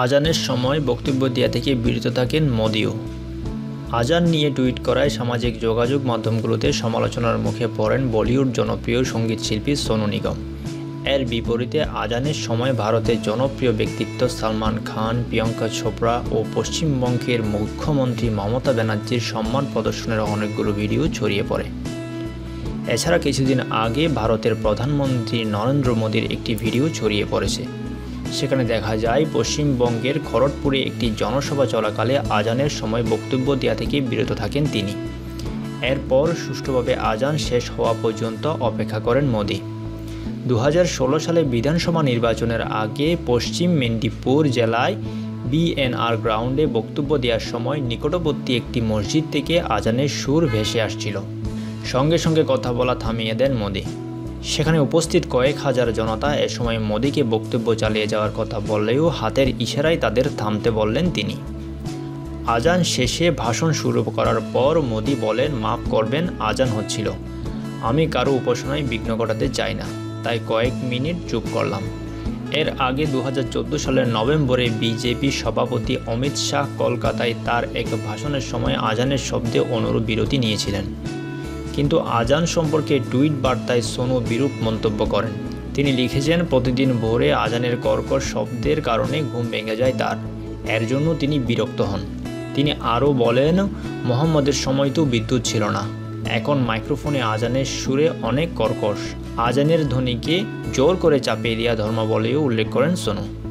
আজানের সময় বক্তব্য দেওয়া থেকে বিরত থাকেন মোদিও। আজান নিয়ে টুইট করায় সামাজিক যোগাযোগ মাধ্যমগুলোতে সমালোচনার মুখে পড়েন বলিউড জনপ্রিয় সংগীত শিল্পী সোনু নিগম। এর বিপরীতে আজানের সময় ভারতের জনপ্রিয় ব্যক্তিত্ব সালমান খান, প্রিয়ঙ্কা চোপড়া ও পশ্চিমবঙ্গের মুখ্যমন্ত্রী মমতা ব্যানার্জির সম্মান প্রদর্শনের অনেকগুলো ভিডিও ছড়িয়ে পড়ে। এছাড়া কিছুদিন আগে ভারতের প্রধানমন্ত্রী নরেন্দ্র মোদীর একটি ভিডিও ছড়িয়ে পড়েছে। সেখানে দেখা যায় পশ্চিমবঙ্গের খড়গপুরে একটি জনসভা চলাকালে আজানের সময় বক্তব্য দেওয়া থেকে বিরত থাকেন তিনি। এরপর সুষ্ঠুভাবে আজান শেষ হওয়া পর্যন্ত অপেক্ষা করেন মোদী। দু সালে বিধানসভা নির্বাচনের আগে পশ্চিম মেদিনীপুর জেলায় বিএনআর গ্রাউন্ডে বক্তব্য দেওয়ার সময় নিকটবর্তী একটি মসজিদ থেকে আজানের সুর ভেসে আসছিল। সঙ্গে সঙ্গে কথা বলা থামিয়ে দেন মোদী। সেখানে উপস্থিত কয়েক হাজার জনতা এ সময় মোদীকে বক্তব্য চালিয়ে যাওয়ার কথা বললেও হাতের ইশারায় তাদের থামতে বললেন তিনি। আজান শেষে ভাষণ শুরু করার পর মোদী বলেন, মাফ করবেন, আজান হচ্ছিল। আমি কারও উপাসনায় বিঘ্ন ঘটাতে চাই না। তাই কয়েক মিনিট চুপ করলাম। এর আগে দু হাজার চোদ্দ সালের নভেম্বরে বিজেপি সভাপতি অমিত শাহ কলকাতায় তার এক ভাষণের সময় আজানের শব্দে অনুরূপ বিরতি নিয়েছিলেন। কিন্তু আজান সম্পর্কে টুইট বার্তায় সোনু বিরূপ মন্তব্য করেন। তিনি লিখেছেন, প্রতিদিন ভোরে আজানের কর্কশ শব্দের কারণে ঘুম ভেঙে যায় তার। এর জন্য তিনি বিরক্ত হন। তিনি আরও বলেন, মোহাম্মদের সময় তো বিদ্যুৎ ছিল না। এখন মাইক্রোফোনে আজানের সুরে অনেক কর্কশ। আজানের ধ্বনিকে জোর করে চাপিয়ে দেওয়া ধর্ম বলেও উল্লেখ করেন সোনু।